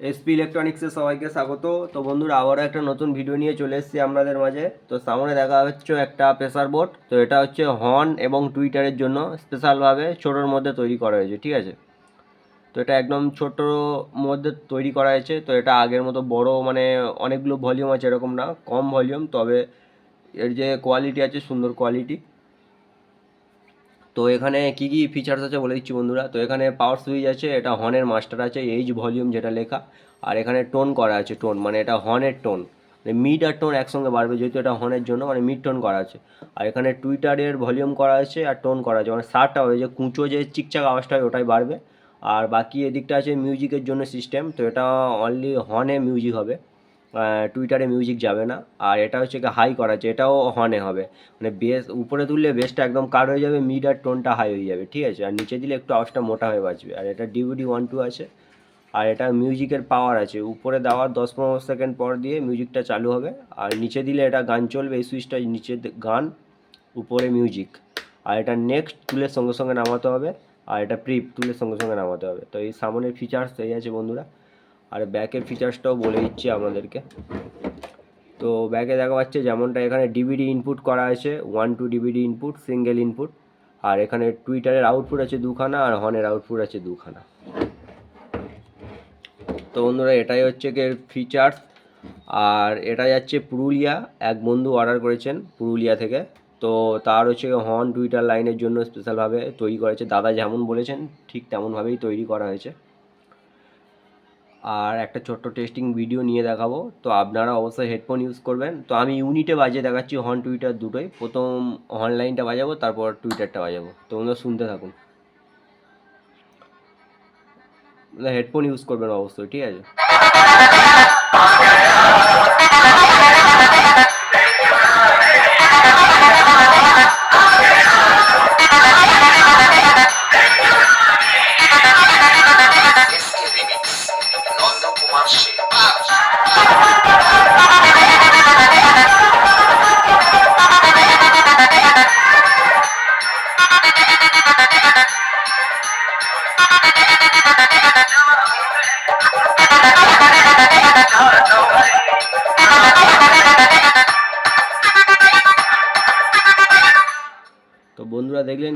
SP ইলেকট্রনিক্সের সবাইকে স্বাগত। তো বন্ধুরা, আবারও একটা নতুন ভিডিও নিয়ে চলে এসেছি আপনাদের মাঝে। তো সামনে দেখা হচ্ছে একটা প্রেসার বোর্ড তো এটা হচ্ছে হর্ন এবং টুইটারের জন্য স্পেশালভাবে ছোটোর মধ্যে তৈরি করা হয়েছে, ঠিক আছে? তো এটা একদম ছোটোর মধ্যে তৈরি করা হয়েছে। তো এটা আগের মতো বড় মানে অনেকগুলো ভলিউম আছে, এরকম না, কম ভলিউম তবে এর যে কোয়ালিটি আছে, সুন্দর কোয়ালিটি তো এখানে কি কি ফিচার্স আছে বলে দিচ্ছি বন্ধুরা? তো এখানে পাওয়ার সুইচ আছে, এটা হর্নের মাস্টার আছে এইচ ভলিউম যেটা লেখা, আর এখানে টোন করা আছে টোন মানে এটা হর্নের টোন মানে মিড আর টোন একসঙ্গে বাড়বে যেহেতু এটা হর্নের জন্য মানে মিড টোন করা আছে। আর এখানে টুইটারের ভলিউম করা আছে আর টোন করা আছে মানে সারটা ওই যে কুঁচো যে চিকচাক আওয়াজটা হয় ওটাই বাড়বে। আর বাকি এদিকটা আছে মিউজিকের জন্য সিস্টেম তো এটা অনলি হর্নে মিউজিক হবে। টুইটারে মিউজিক যাবে না। আর এটা হচ্ছে কি হাই করা আছে এটাও হর্নে হবে। মানে বেস উপরে তুললে বেসটা একদম কাট হয়ে যাবে মিড আর টোনটা হাই হয়ে যাবে, ঠিক আছে? আর নিচে দিলে একটু আওয়াজটা মোটা হয়ে বাঁচবে আর এটা ডিভিডি ওয়ান টু আছে। আর এটা মিউজিকের পাওয়ার আছে। উপরে দেওয়ার দশ পনেরো সেকেন্ড পর দিয়ে মিউজিকটা চালু হবে। আর নিচে দিলে এটা গান চলবে, এই সুইচটা নিচে গান, উপরে মিউজিক আর এটা নেক্সট তুলের সঙ্গে সঙ্গে নামাতে হবে। আর এটা প্রিপ তুলের সঙ্গে সঙ্গে নামাতে হবে। তো এই সামনের ফিচার্স এই আছে বন্ধুরা। আর ব্যাকের ফিচার্সটাও বলে দিচ্ছি আমাদেরকে। তো ব্যাকে দেখা যাচ্ছে যেমনটা এখানে ডিভিডি ইনপুট করা আছে one two DVD input single input আর এখানে টুইটারের আউটপুট আছে দুখানা আর হর্নের আউটপুট আছে দুখানা। তো বন্ধুরা, এটাই হচ্ছে কি ফিচার্স আর এটা যাচ্ছে পুরুলিয়া। এক বন্ধু অর্ডার করেছেন পুরুলিয়া থেকে। তো তার হচ্ছে হর্ন টুইটার লাইনের জন্য স্পেশালভাবে তৈরি করেছে দাদা যেমন বলেছেন, ঠিক তেমনভাবেই তৈরি করা হয়েছে। আর একটা ছোট্ট টেস্টিং ভিডিও নিয়ে দেখাবো। তো আপনারা অবশ্যই হেডফোন ইউজ করবেন। তো আমি ইউনিটে বাজিয়ে দেখাচ্ছি হর্ন টুইটার দুটোই। প্রথম অনলাইনটা বাজাবো, তারপর টুইটারটা বাজাবো। তো তোমরা শুনতে থাকুন। হেডফোন ইউজ করবেন অবশ্যই, ঠিক আছে?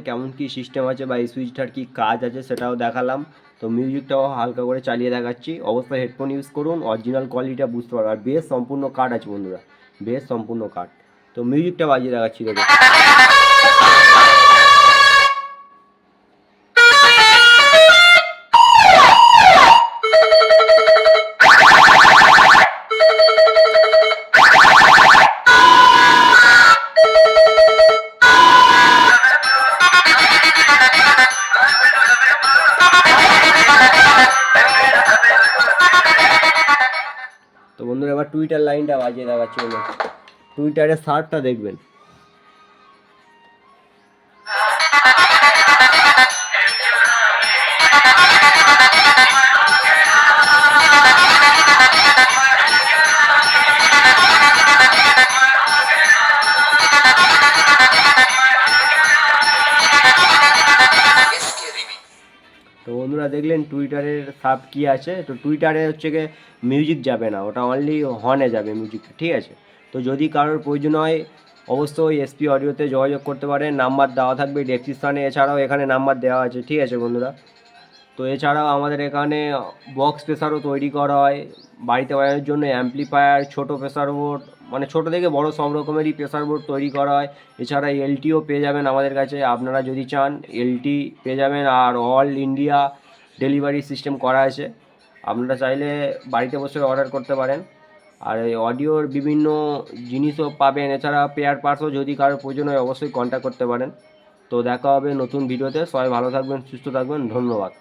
কেমন কি সিস্টেম আছে বা এই সুইচটার কি কাজ আছে সেটাও দেখালাম। তো মিউজিকটাও হালকা করে চালিয়ে দেখাচ্ছি। অবশ্যই হেডফোন ইউজ করুন অরিজিনাল কোয়ালিটিটা বুঝতে পারবে আর বেশ সম্পূর্ণ কাট আছে বন্ধুরা, বেশ সম্পূর্ণ কাট তো মিউজিকটা বাজিয়ে দেখাচ্ছি দেখো এবার টুইটার লাইনটা বাজিয়ে দেখাচ্ছি টুইটারের সার্টটা দেখবেন। বন্ধুরা দেখলেন টুইটারের সাব কি আছে, তো টুইটারে হচ্ছে গিয়ে মিউজিক যাবে না, ওটা অনলি হর্নে যাবে মিউজিকটা ঠিক আছে? তো যদি কারোর প্রয়োজন হয়, অবশ্যই এসপি অডিওতে যোগাযোগ করতে পারেন নাম্বার দেওয়া থাকবে ডেসক্রিপশানে এছাড়াও এখানে নাম্বার দেওয়া আছে, ঠিক আছে বন্ধুরা? তো এছাড়াও আমাদের এখানে বক্স প্রেসারও তৈরি করা হয়, বাড়িতে বাজানোর জন্য অ্যাম্পলিফায়ার ছোট প্রেসার বোর্ড মানে ছোট থেকে বড় সব রকমেরই প্রেসার বোর্ড তৈরি করা হয়, এছাড়া এলটিও পেয়ে যাবেন আমাদের কাছে, আপনারা যদি চান এলটি পেয়ে যাবেন, আর অল ইন্ডিয়া ডেলিভারি সিস্টেম করা আছে। আপনারা চাইলে বাড়িতে বসে অর্ডার করতে পারেন। আর এই অডিওর বিভিন্ন জিনিসও পাবেন। এছাড়া পেয়ার পার্টসও যদি কারোর প্রয়োজন হয়, অবশ্যই কন্ট্যাক্ট করতে পারেন। তো দেখা হবে নতুন ভিডিওতে সবাই ভালো থাকবেন, সুস্থ থাকবেন। ধন্যবাদ।